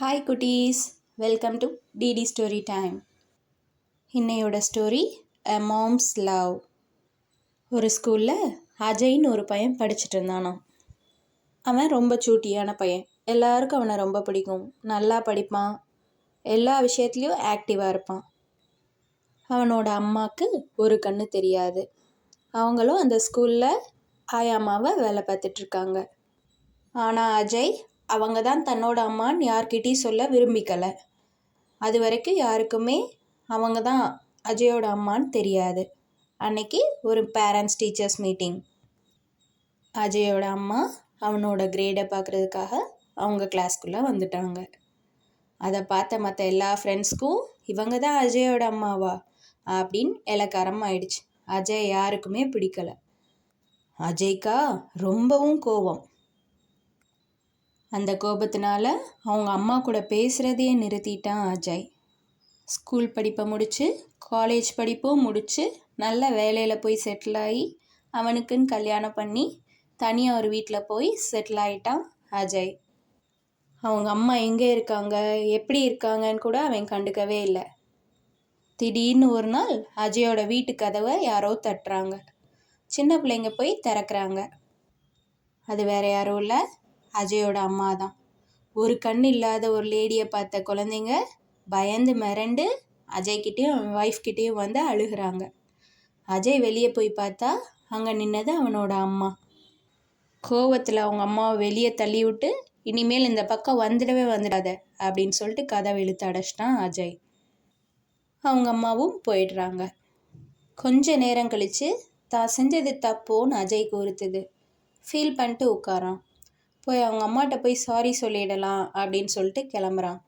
Hi குட்டீஸ். Welcome to D D story time இன்னையோட story அ mom's love ஒரு ஸ்கூலில் அஜய்னு ஒரு பையன் படிச்சுட்டு இருந்தானாம். அவன் ரொம்ப சூட்டியான பையன். எல்லாருக்கும் அவனை ரொம்ப பிடிக்கும். நல்லா படிப்பான். எல்லா விஷயத்துலேயும் ஆக்டிவாக இருப்பான். அவனோட அம்மாவுக்கு ஒரு கண்ணு தெரியாது. அவங்களும் அந்த ஸ்கூலில் ஆயாமாவை வேலை பார்த்துட்ருக்காங்க ஆனால் அஜய் அவங்க தான் தன்னோட அம்மான்னு யார்கிட்டையும் சொல்ல விரும்பிக்கலை. அது வரைக்கும் யாருக்குமே அவங்க தான் அஜயோட அம்மான்னு தெரியாது. அன்னைக்கு ஒரு பேரண்ட்ஸ் டீச்சர்ஸ் மீட்டிங் அஜயோட அம்மா அவனோட கிரேடை பார்க்குறதுக்காக அவங்க கிளாஸ்க்குள்ளே வந்துட்டாங்க. அதை பார்த்த மற்ற எல்லா ஃப்ரெண்ட்ஸ்க்கும் இவங்க தான் அஜயோட அம்மாவா அப்படின்னு இலக்காரம் ஆயிடுச்சு. அஜய் யாருக்குமே பிடிக்கல. அஜய்க்கா ரொம்பவும் கோபம் அந்த கோபத்தினால அவங்க அம்மா கூட பேசுகிறதையே நிறுத்திட்டான் அஜய். ஸ்கூல் படிப்பை முடித்து காலேஜ் படிப்பும் முடித்து நல்ல வேலையில் போய் செட்டில் ஆகி அவனுக்குன்னு கல்யாணம் பண்ணி தனியாக ஒரு வீட்டில் போய் செட்டில் ஆகிட்டான் அஜய். அவங்க அம்மா எங்கே இருக்காங்க எப்படி இருக்காங்கன்னு கூட அவன் கண்டுக்கவே இல்லை. திடீர்னு ஒரு நாள் அஜயோட வீட்டு கதவை யாரோ தட்டுறாங்க. சின்ன பிள்ளைங்க போய் திறக்கிறாங்க. அது வேற யாரும் இல்லை. அஜயோட அம்மா தான் ஒரு கண் இல்லாத ஒரு லேடியை பார்த்த குழந்தைங்க பயந்து மிரண்டு அஜய்கிட்டேயும் அவன் ஒய்ஃப்கிட்டேயும் வந்து அழுகிறாங்க. அஜய் வெளியே போய் பார்த்தா அங்கே நின்னது அவனோட அம்மா. கோவத்தில் அவங்க அம்மாவை வெளியே தள்ளி விட்டு இனிமேல் இந்த பக்கம் வந்துடவே வந்துடாத அப்படின்னு சொல்லிட்டு கதவை இழுத்து அடைச்சிட்டான் அஜய். அவங்க அம்மாவும் போயிடுறாங்க. கொஞ்ச நேரம் கழித்து தான் செஞ்சது தப்போன்னு அஜய் கூறுத்துது. ஃபீல் பண்ணிட்டு உட்காரான். போய் அவங்க அம்மாட்ட போய் சாரி சொல்லிடலாம் அப்படின்னு சொல்லிட்டு கிளம்புறான்.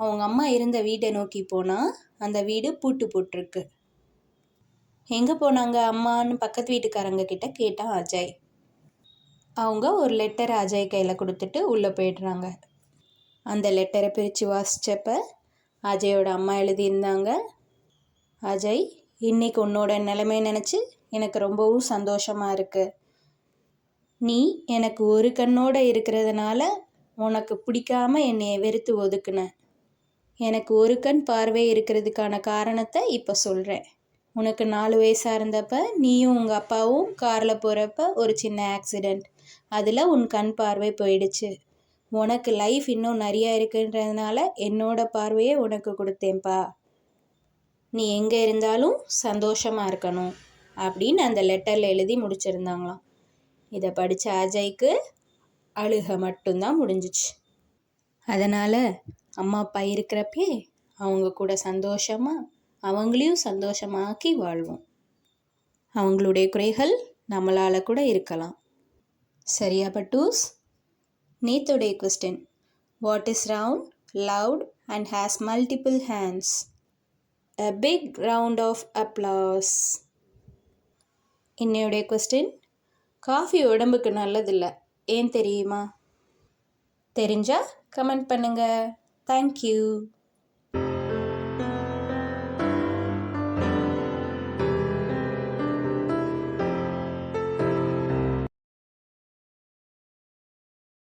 அவங்க அம்மா இருந்த வீட்டை நோக்கி போனால் அந்த வீடு பூட்டு போட்டிருக்கு. எங்கே போனாங்க அம்மான்னு பக்கத்து வீட்டுக்காரங்க கிட்ட கேட்டான் அஜய். அவங்க ஒரு லெட்டர் அஜய் கையில் கொடுத்துட்டு உள்ளே போயிடுறாங்க. அந்த லெட்டரை பிரித்து வாசித்தப்ப அஜயோட அம்மா எழுதியிருந்தாங்க. அஜய் இன்னைக்கு உன்னோட நிலைமை நினச்சி எனக்கு ரொம்பவும் சந்தோஷமாக இருக்குது நீ எனக்கு ஒரு கண்ணோட இருக்கிறதுனால உனக்கு பிடிக்காம என்னை வெறுத்து ஒதுக்குன. எனக்கு ஒரு கண் பார்வை இருக்கிறதுக்கான காரணத்தை இப்போ சொல்கிறேன் உனக்கு நாலு வயசாக இருந்தப்ப நீயும் உங்கள் அப்பாவும் காரில் போகிறப்ப ஒரு சின்ன ஆக்சிடெண்ட் அதில் உன் கண் பார்வை போயிடுச்சு. உனக்கு லைஃப் இன்னும் நிறையா இருக்குன்றதுனால என்னோட பார்வையை உனக்கு கொடுத்தேன்ப்பா. நீ எங்கே இருந்தாலும் சந்தோஷமாக இருக்கணும் அப்படின்னு அந்த லெட்டரில் எழுதி முடிச்சிருந்தாங்களாம். இதை படித்த அஜய்க்கு அழுக மட்டும்தான் முடிஞ்சிச்சு. அதனால் அம்மா அப்பா இருக்கிறப்பே அவங்க கூட சந்தோஷமாக அவங்களையும் சந்தோஷமாக்கி வாழ்வோம். அவங்களுடைய குறைகள் நம்மளால் கூட இருக்கலாம். சரியா பட்டூஸ்? நேத்துடைய question what is round loud and has multiple hands a big round of applause இன்னையுடைய question coffee உடம்புக்கு நல்லதில்லை. ஏன் தெரியுமா? தெரிஞ்சால் கமெண்ட் பண்ணுங்கள் தேங்க்யூ